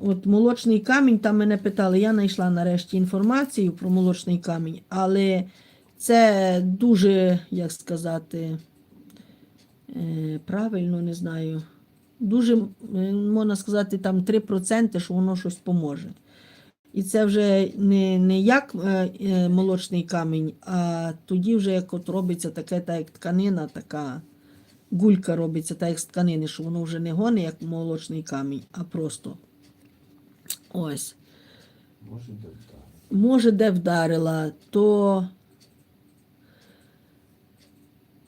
От молочний камінь, там мене питали, я знайшла нарешті інформацію про молочний камінь, але це дуже, як сказати, е, правильно, не знаю. Дуже, можна сказати, там 3%, що воно щось поможе. І це вже не, не як е, е, молочний камінь, а тоді вже як от робиться таке, так як тканина, така гулька робиться, так як з тканини, що воно вже не гоне, як молочний камінь, а просто ось. Може де вдарити. Може, де вдарила, то,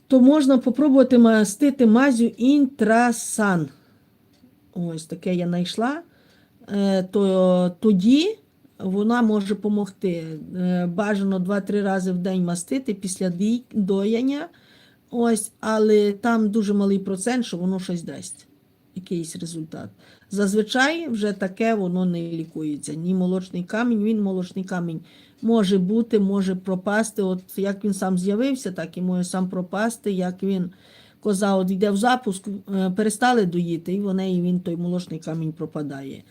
то можна попробувати мастити мазю інтрасан. Ось таке я знайшла. Е, То тоді вона може допомогти. Бажано 2-3 рази в день мастити після дояння. Ось, але там дуже малий процент, що воно щось дасть, якийсь результат. Зазвичай вже таке воно не лікується. Ні молочний камінь, він молочний камінь може бути, може пропасти. От як він сам з'явився, так і може сам пропасти. Як він коза от йде в запуск, е, перестали доїти, і в неї він той молочний камінь пропадає.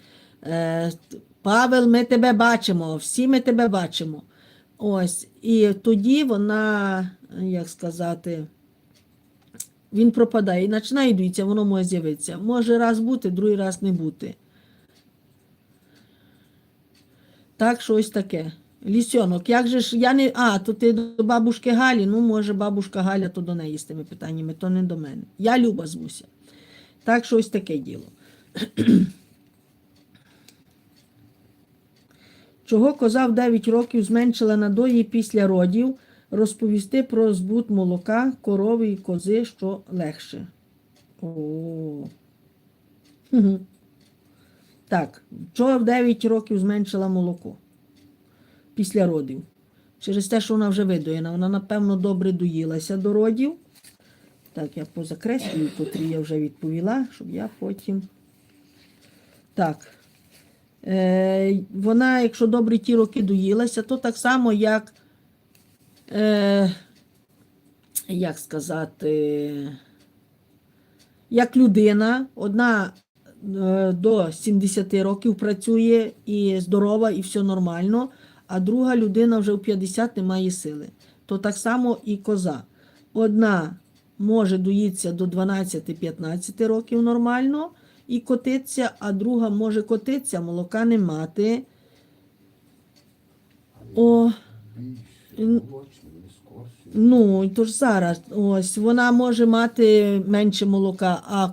Е, Павел, ми тебе бачимо, всі ми тебе бачимо. Ось, і тоді вона, як сказати, він пропадає і починає дується, воно може з'явитися. Може раз бути, другий раз не бути. Так, що ось таке. Лісьонок, як же ж я не. А, то ти до бабушки Галі, ну, може, бабушка Галя то до неї з тими питаннями, то не до мене. Я Люба звуся. Так, що ось таке діло. Чого коза в 9 років зменшила надої після родів, розповісти про збут молока, корови і кози, що легше. О. Так, чого в 9 років зменшила молоко після родів? Через те, що вона вже видоєна. Вона, напевно, добре доїлася до родів. Так, я позакреслюю, котрі я вже відповіла, щоб я потім. Так. Е, вона, якщо добре ті роки доїлася, то так само, як, е, як сказати, як людина, одна е, до 70 років працює і здорова, і все нормально, а друга людина вже в 50 не має сили. То так само і коза. Одна може доїтися до 12-15 років нормально і котиться, а друга може котитися, молока не мати. О, Більше Н- молочний, не скорше. Ну, то ж зараз, ось вона може мати менше молока, а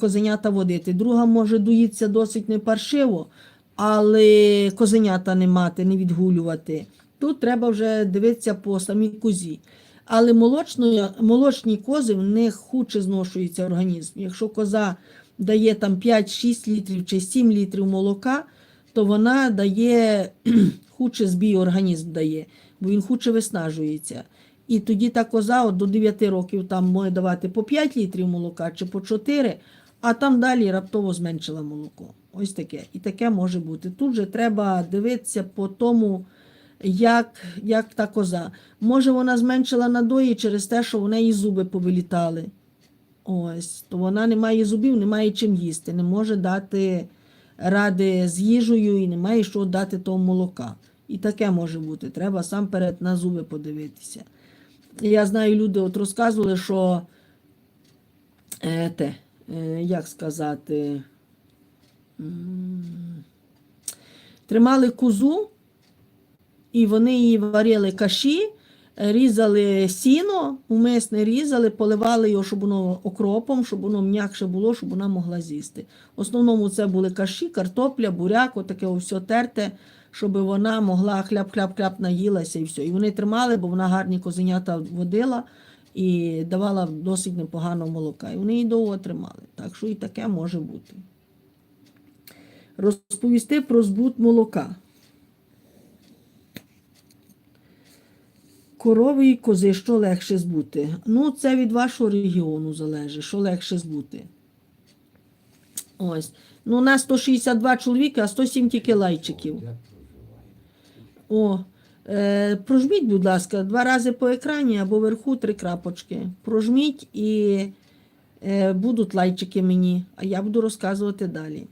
козенята водити. Друга може доїтися досить непаршиво, але козенята не мати, не відгулювати. Тут треба вже дивитися по самій козі. Але молочної, молочні кози в них худше зношується організм. Якщо коза дає там 5-6 літрів чи 7 літрів молока, то вона дає худше збій організм дає, бо він худше виснажується. І тоді та коза от до 9 років там може давати по 5 літрів молока чи по 4, а там далі раптово зменшила молоко. Ось таке. І таке може бути. Тут же треба дивитися по тому, як, як та коза. Може, вона зменшила надої через те, що в неї зуби повилітали. Ось, то вона не має зубів, не має чим їсти, не може дати ради з їжею і не має що дати того молока. І таке може бути. Треба сам перед на зуби подивитися. Я знаю, люди от розказували, що е, те, е, як сказати, тримали козу, і вони її варили каші, різали сіно, умисне різали, поливали його, щоб воно окропом, щоб воно м'якше було, щоб вона могла з'їсти. В основному це були каші, картопля, буряк, отаке все терте, щоб вона могла хляп-хляп-хляп наїлася і все. І вони тримали, бо вона гарні козенята водила і давала досить непогано молока. І вони її довго тримали. Так що і таке може бути. Розповісти про збут молока. Корови і кози, що легше збути? Ну, це від вашого регіону залежить, що легше збути. Ось. Ну, у нас 162 чоловіка, а 107 тільки лайчиків. О, е, прожміть, будь ласка, два рази по екрані або вверху три крапочки. Прожміть і е, будуть лайчики мені, а я буду розказувати далі.